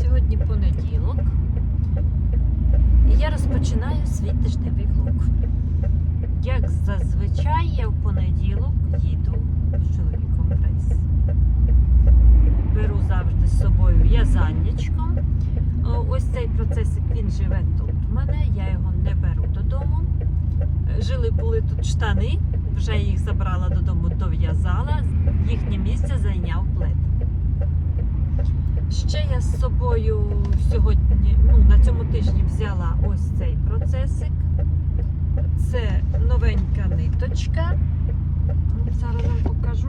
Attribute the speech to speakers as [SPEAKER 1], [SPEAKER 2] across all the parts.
[SPEAKER 1] Сьогодні понеділок. І я розпочинаю свій тижневий влог. Як зазвичай, я в понеділок їду з чоловіком в рейс. Беру завжди з собою в'язаннячко. Ось цей процесик він живе тут у мене, я його не беру додому. Жили були тут штани, вже їх забрала додому, дов'язала. Їхнє місце зайняв плед. Ще я з собою сьогодні, ну, на цьому тижні взяла ось цей процесик. Це новенька ниточка. Зараз вам покажу.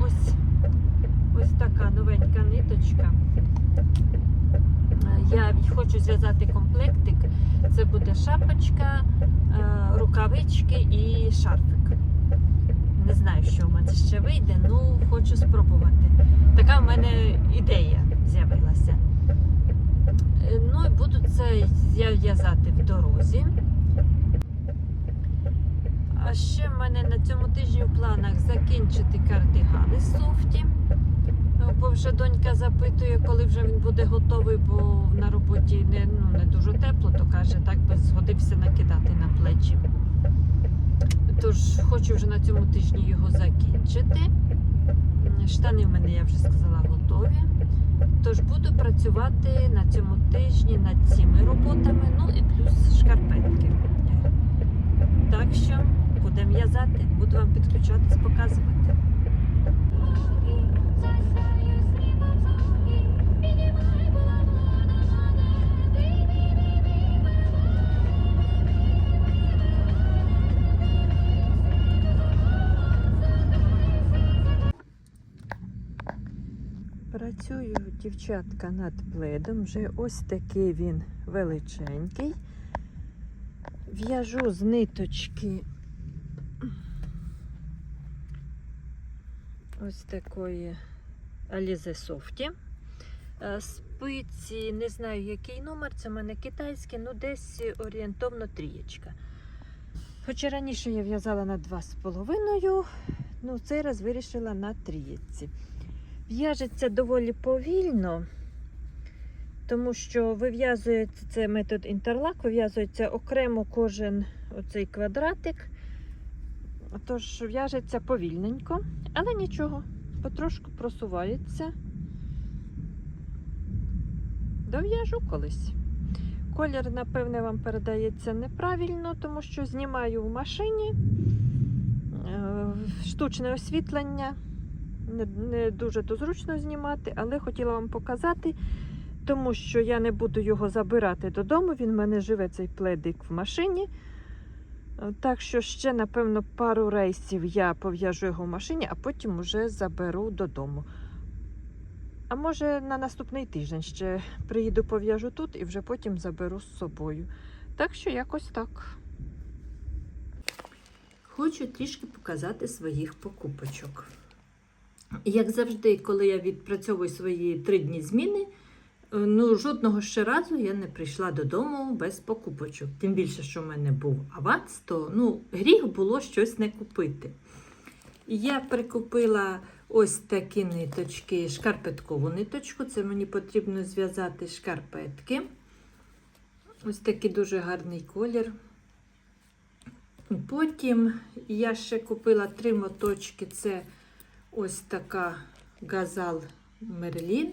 [SPEAKER 1] Ось, ось така новенька ниточка. Я хочу зв'язати комплектик. Це буде шапочка, е, рукавички і шарфик. Не знаю, що в мене ще вийде, ну хочу спробувати. Така в мене ідея з'явилася. Е, Ну і буду це я в дорозі. А ще в мене на цьому тижні в планах закінчити кардигани софті. Е, Бо вже донька запитує, коли вже він буде готовий, бо на роботі не, ну, не дуже тепло, то каже, так би згодився накидати на плечі. Тож хочу вже на цьому тижні його закінчити. Штани в мене, я вже сказала, готові. Тож буду працювати на цьому тижні над цими роботами, ну і плюс шкарпетки. Так що будемо в'язати, буду вам підключатись, показувати. Працюю дівчатка над пледом. Вже ось такий він величенький. В'яжу з ниточки ось такої Alize Softy. Е, Спиці, не знаю який номер, це в мене китайські, ну десь орієнтовно трієчка. Хоча раніше я в'язала на 2,5, ну цей раз вирішила на трієці. В'яжеться доволі повільно, тому що вив'язується це метод інтерлак, вив'язується окремо кожен оцей квадратик. Тож в'яжеться повільненько, але нічого, потрошку просувається. Дов'яжу колись. Колір, напевне, вам передається неправильно, тому що знімаю в машині Е, штучне освітлення не, не дуже то зручно знімати, але хотіла вам показати, тому що я не буду його забирати додому. Він в мене живе цей пледик в машині. Так що ще, напевно, пару рейсів я пов'яжу його в машині, а потім уже заберу додому. А може на наступний тиждень ще приїду пов'яжу тут і вже потім заберу з собою. Так що якось так. Хочу трішки показати своїх покупочок. Як завжди, коли я відпрацьовую свої три дні зміни, е, ну жодного ще разу я не прийшла додому без покупочок. Тим більше, що в мене був аванс, то ну, гріх було щось не купити. Я прикупила ось такі ниточки, шкарпеткову ниточку. Це мені потрібно зв'язати шкарпетки. Ось такий дуже гарний колір. Потім я ще купила три моточки. Це ось така газал Мерлін.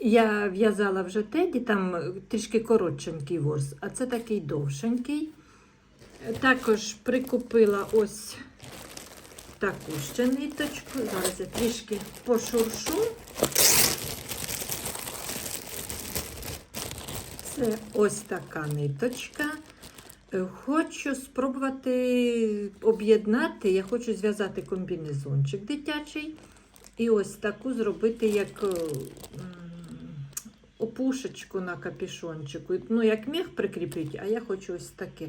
[SPEAKER 1] Я в'язала вже теді, там трішки коротшенький ворс, а це такий довшенький. Також прикупила ось таку ще ниточку. Зараз я трішки пошуршу. Це ось така ниточка. Хочу спробувати об'єднати. Я хочу зв'язати комбінезончик дитячий. І ось таку зробити як е, опушечку на капішончику. Ну, як міг прикріпити, а я хочу ось таке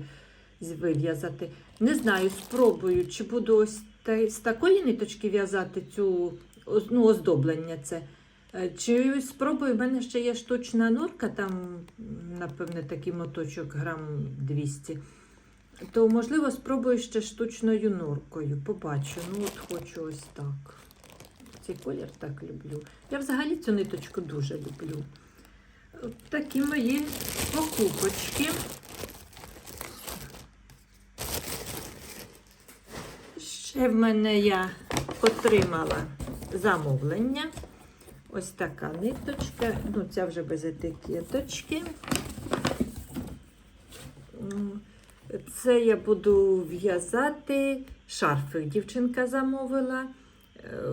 [SPEAKER 1] вив'язати. Не знаю, спробую, чи буду ось та- з такої ниточки в'язати цю ну, оздоблення це. Е, Чи спробую, в мене ще є штучна норка, там, напевне, такий моточок грам 200. То, можливо, спробую ще штучною норкою. Побачу. Ну, от хочу ось так. цей колір так люблю. Я взагалі цю ниточку дуже люблю. Такі мої покупочки. Ще в мене я отримала замовлення. Ось така ниточка. Ну, ця вже без етикеточки. Це я буду в'язати шарфик. Дівчинка замовила. Е,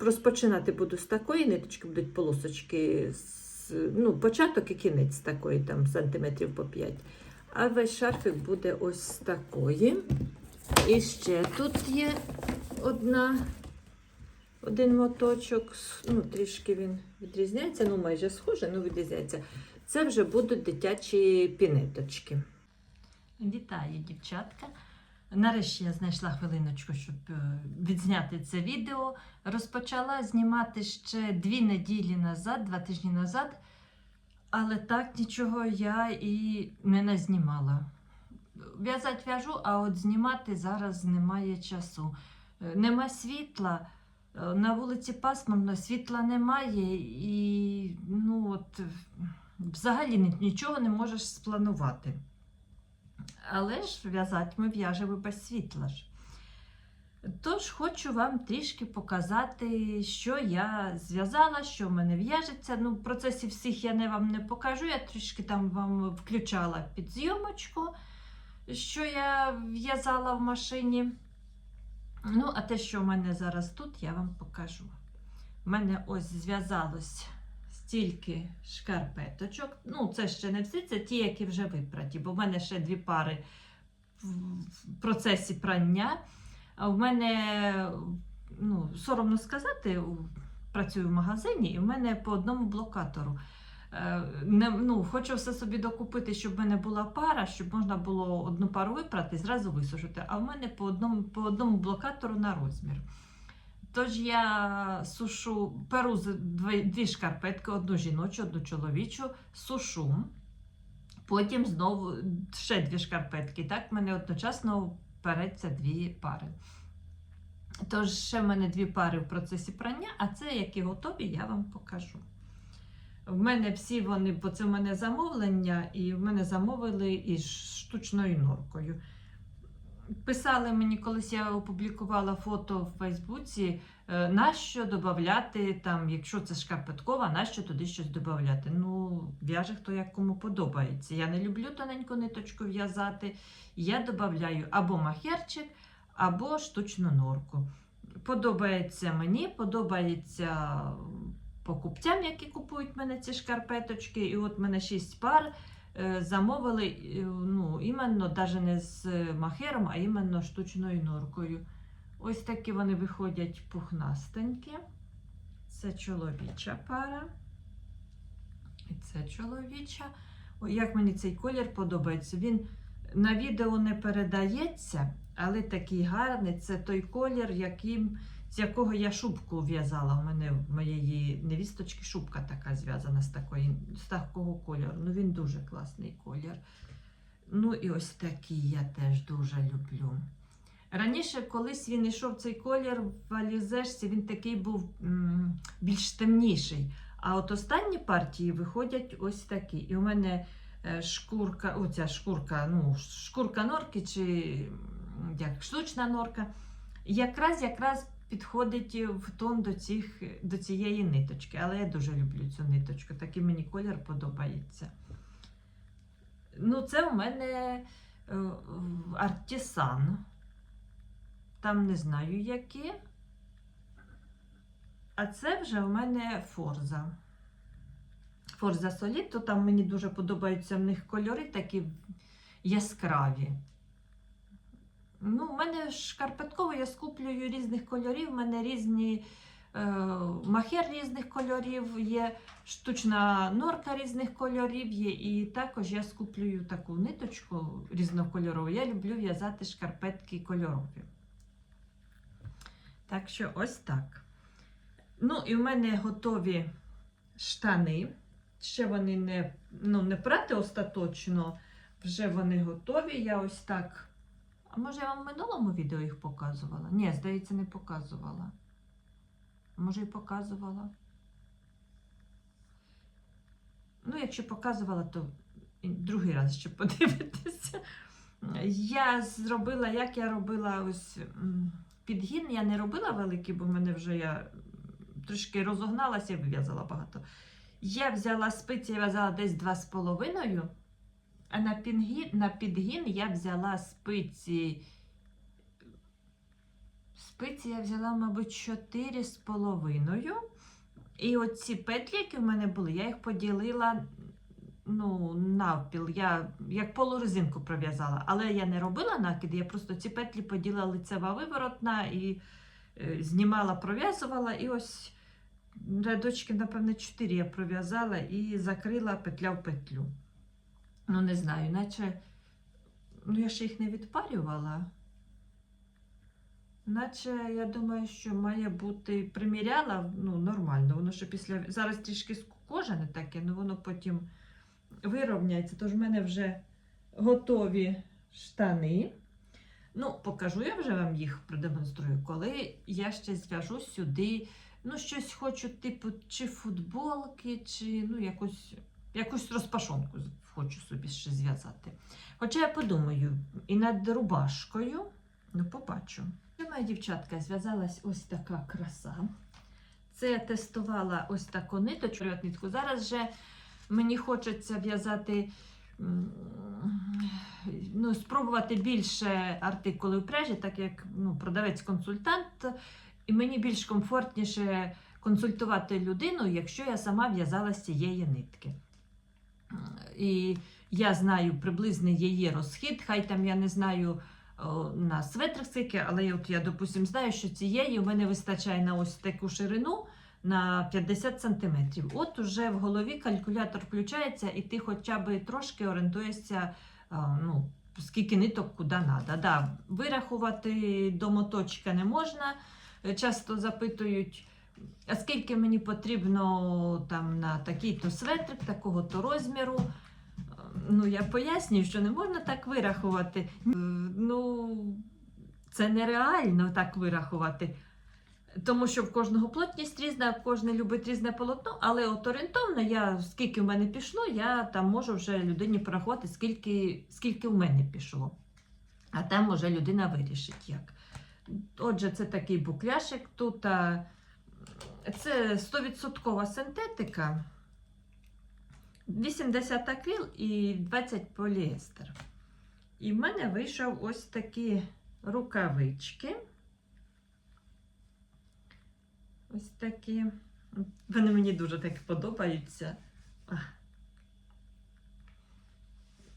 [SPEAKER 1] Розпочинати буду з такої ниточки, будуть полосочки, з, ну, початок і кінець такої, там сантиметрів по 5. А весь шарфик буде ось з такої. І ще тут є одна, один моточок. Ну, трішки він відрізняється, ну майже схоже, ну відрізняється. Це вже будуть дитячі пінеточки. Вітаю, дівчатка. Нарешті я знайшла хвилиночку, щоб е, відзняти це відео. Розпочала знімати ще дві неділі назад, два тижні назад, але так нічого я і не назнімала. В'язати в'яжу, а от знімати зараз немає часу. Е, Нема світла, на вулиці пасмурно, світла немає, і ну от, взагалі нічого не можеш спланувати. Але ж в'язати ми в'яжемо без світла ж. Тож хочу вам трішки показати, що я зв'язала, що в мене в'яжеться. Ну, в процесі всіх я не вам не покажу. Я трішки там вам включала під зйомочку, що я в'язала в машині. Ну, а те, що в мене зараз тут, я вам покажу. У мене ось зв'язалось стільки шкарпеточок. Ну, це ще не всі, це ті, які вже випраті, бо в мене ще дві пари в процесі прання. А в мене, ну, соромно сказати, працюю в магазині, і в мене по одному блокатору. Е, Не, ну, хочу все собі докупити, щоб в мене була пара, щоб можна було одну пару випрати і зразу висушити. А в мене по одному, по одному блокатору на розмір. Тож я сушу, перу дві, дві шкарпетки, одну жіночу, одну чоловічу, сушу. Потім знову ще дві шкарпетки. Так, в мене одночасно переться дві пари. Тож ще в мене дві пари в процесі прання, а це які готові, я вам покажу. В мене всі вони, бо це в мене замовлення, і в мене замовили із штучною норкою. Писали мені, колись я опублікувала фото в Фейсбуці, е, нащо додати, там, якщо це шкарпеткова, нащо туди щось додати. Ну, в'яже хто як кому подобається. Я не люблю тоненьку ниточку в'язати. Я додаю або махерчик, або штучну норку. Подобається мені, подобається покупцям, які купують мене ці шкарпеточки. І от мене 6 пар е, замовили е, ну, іменно навіть не з махером, а іменно штучною норкою. Ось такі вони виходять пухнастенькі. Це чоловіча пара. І це чоловіча. Ой, як мені цей колір подобається. Він на відео не передається, але такий гарний. Це той колір, яким, з якого я шубку в'язала. У мене в моєї невісточки шубка така зв'язана з, такої, з такого кольору. Ну, він дуже класний колір. Ну і ось такий я теж дуже люблю. Раніше, колись він йшов цей колір в алізешці, він такий був м, більш темніший. А от останні партії виходять ось такі. І у мене е, шкурка, оця шкурка, ну, шкурка норки чи як штучна норка, якраз якраз підходить в тон до, цих, до цієї ниточки. Але я дуже люблю цю ниточку, такий мені колір подобається. Ну, це у мене е, артісан. Там не знаю які. А це вже у мене форза. Форза Соліт, то там мені дуже подобаються в них кольори такі яскраві. Ну, у мене шкарпетково я скуплюю різних кольорів, у мене різні е, махер різних кольорів є, штучна норка різних кольорів є. І також я скуплюю таку ниточку різнокольорову. Я люблю в'язати шкарпетки кольорові. Так що ось так. Ну, і в мене готові штани. Ще вони не, ну, не прати остаточно, вже вони готові. Я ось так. А може я вам в минулому відео їх показувала? Ні, здається, не показувала. Може, і показувала. Ну, якщо показувала, то другий раз ще подивитися. Я зробила, як я робила ось підгін. Я не робила великий, бо в мене вже я трошки розогналася і вив'язала багато. Я взяла спиці, я в'язала десь 2,5, а на, пінгін, на підгін я взяла спиці. Спиці я взяла, мабуть, 4,5. І оці петлі, які в мене були, я їх поділила ну, навпіл. Я як полурезинку пров'язала. Але я не робила накид, я просто ці петлі поділила лицева виворотна і е, знімала, пров'язувала. І ось рядочки, напевно, 4 я пров'язала і закрила петля в петлю. Ну, не знаю, наче ну, я ще їх не відпарювала. Наче я думаю, що має бути приміряла ну, нормально. Воно ще після зараз трішки скукожене таке, але воно потім вирівняється. Тож в мене вже готові штани. Ну, покажу я вже вам їх продемонструю, коли я ще зв'яжу сюди. Ну, щось хочу, типу, чи футболки, чи ну, якусь, якусь розпашонку хочу собі ще зв'язати. Хоча я подумаю, і над рубашкою, ну, побачу. Моя дівчатка зв'язалась ось така краса. Це я тестувала ось таку ниточку. нитку. Зараз же мені хочеться в'язати, ну, спробувати більше артикулів прежі, так як ну, продавець-консультант, і мені більш комфортніше консультувати людину, якщо я сама в'язала з цієї нитки. І я знаю приблизний її розхід, хай там я не знаю на светрик але от я, допустим, знаю, що цієї в мене вистачає на ось таку ширину на 50 см. От уже в голові калькулятор включається, і ти хоча б трошки орієнтуєшся, ну, скільки ниток куди треба. Да, вирахувати до моточка не можна. Часто запитують, а скільки мені потрібно там, на такий-то светрик, такого-то розміру. Ну, я пояснюю, що не можна так вирахувати. Е, Ну, це нереально так вирахувати. Тому що в кожного плотність різна, кожен любить різне полотно, але от орієнтовно, я, скільки в мене пішло, я там можу вже людині порахувати, скільки, скільки в мене пішло. А там може людина вирішить як. Отже, це такий букляшик. Тут а, це 100% синтетика. 80 акрил і 20 поліестер. І в мене вийшов ось такі рукавички. Ось такі. Вони мені дуже так подобаються.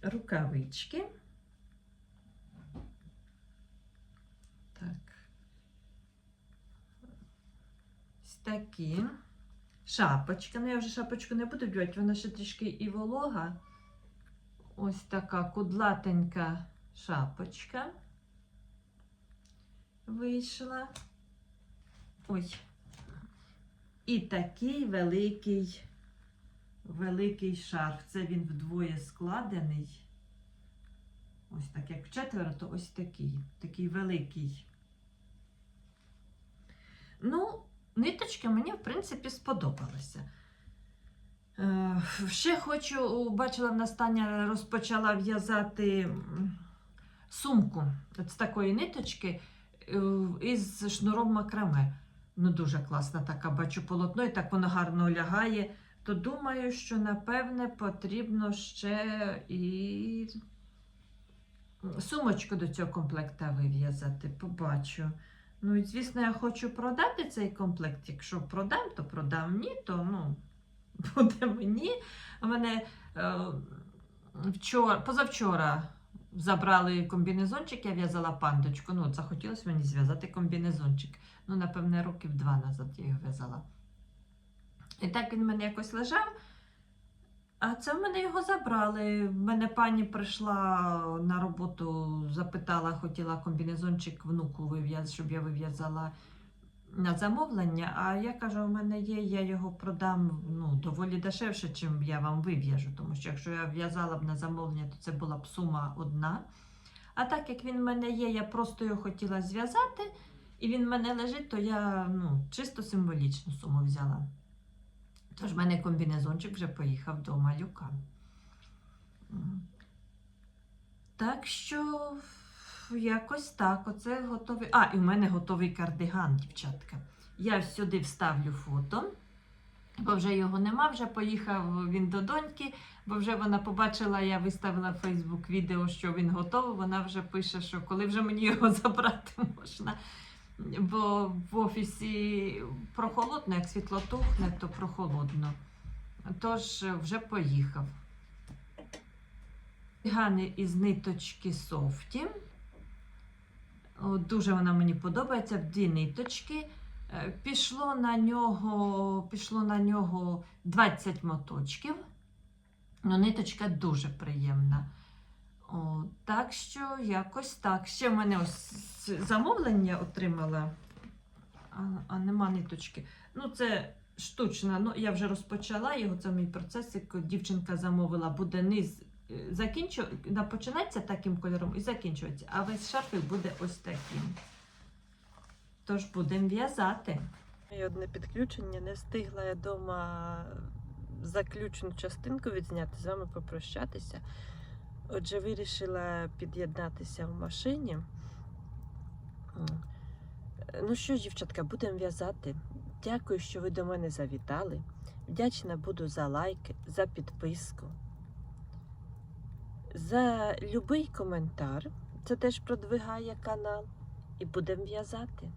[SPEAKER 1] Рукавички. Так. Ось такі. Шапочка. Ну, я вже шапочку не буду вдівати, вона ще трішки і волога. Ось така кудлатенька шапочка вийшла. Ой. І такий великий, великий шарф. Це він вдвоє складений. Ось так, як вчетверо, то ось такий, такий великий. Ну, ниточки мені, в принципі, сподобалися. Е, Ще хочу, бачила в настання, розпочала в'язати сумку з такої ниточки е, із шнуром макраме. Ну, дуже класна така, бачу полотно, і так воно гарно лягає. То думаю, що напевне потрібно ще і сумочку до цього комплекта вив'язати. Побачу. Ну, звісно, я хочу продати цей комплект. Якщо продам, то продам. Ні, то ну, буде мені. У мене е, вчора, позавчора забрали комбінезончик, я в'язала пандочку. Ну, захотілося мені зв'язати комбінезончик. Ну, напевне, років два назад я його в'язала. І так він в мене якось лежав. А це в мене його забрали. В мене пані прийшла на роботу, запитала, хотіла комбінезончик внуку вив'язати, щоб я вив'язала на замовлення. А я кажу, у мене є, я його продам ну, доволі дешевше, чим я вам вив'яжу. Тому що якщо я в'язала б на замовлення, то це була б сума одна. А так як він в мене є, я просто його хотіла зв'язати. і він в мене лежить, то я ну, чисто символічну суму взяла. Тож в мене комбінезончик вже поїхав до малюка. Так що якось так. Оце готовий. А, і в мене готовий кардиган, дівчатка. Я сюди вставлю фото, бо вже його нема, вже поїхав він до доньки, бо вже вона побачила, я виставила в Фейсбук відео, що він готовий. Вона вже пише, що коли вже мені його забрати можна. Бо в офісі прохолодно, як світло тухне, то прохолодно. Тож вже поїхав. Гани із ниточки софті. Дуже вона мені подобається. В дві ниточки. Е, Пішло на нього, пішло на нього 20 моточків. Ну, ниточка дуже приємна. О, так що якось так. Ще в мене ось замовлення отримала, а, а нема ниточки. Ну, це штучна. Ну, я вже розпочала його, це мій процесик. Дівчинка замовила, буде низ е, закінчу, починається таким кольором і закінчується, а весь шарфик буде ось таким. Тож будемо в'язати. І одне підключення не встигла я вдома заключну частинку відзняти, з вами попрощатися. Отже, вирішила під'єднатися в машині. Ну що, дівчатка, будемо в'язати. Дякую, що ви до мене завітали. Вдячна буду за лайки, за підписку, за любий коментар. Це теж продвигає канал. І будемо в'язати.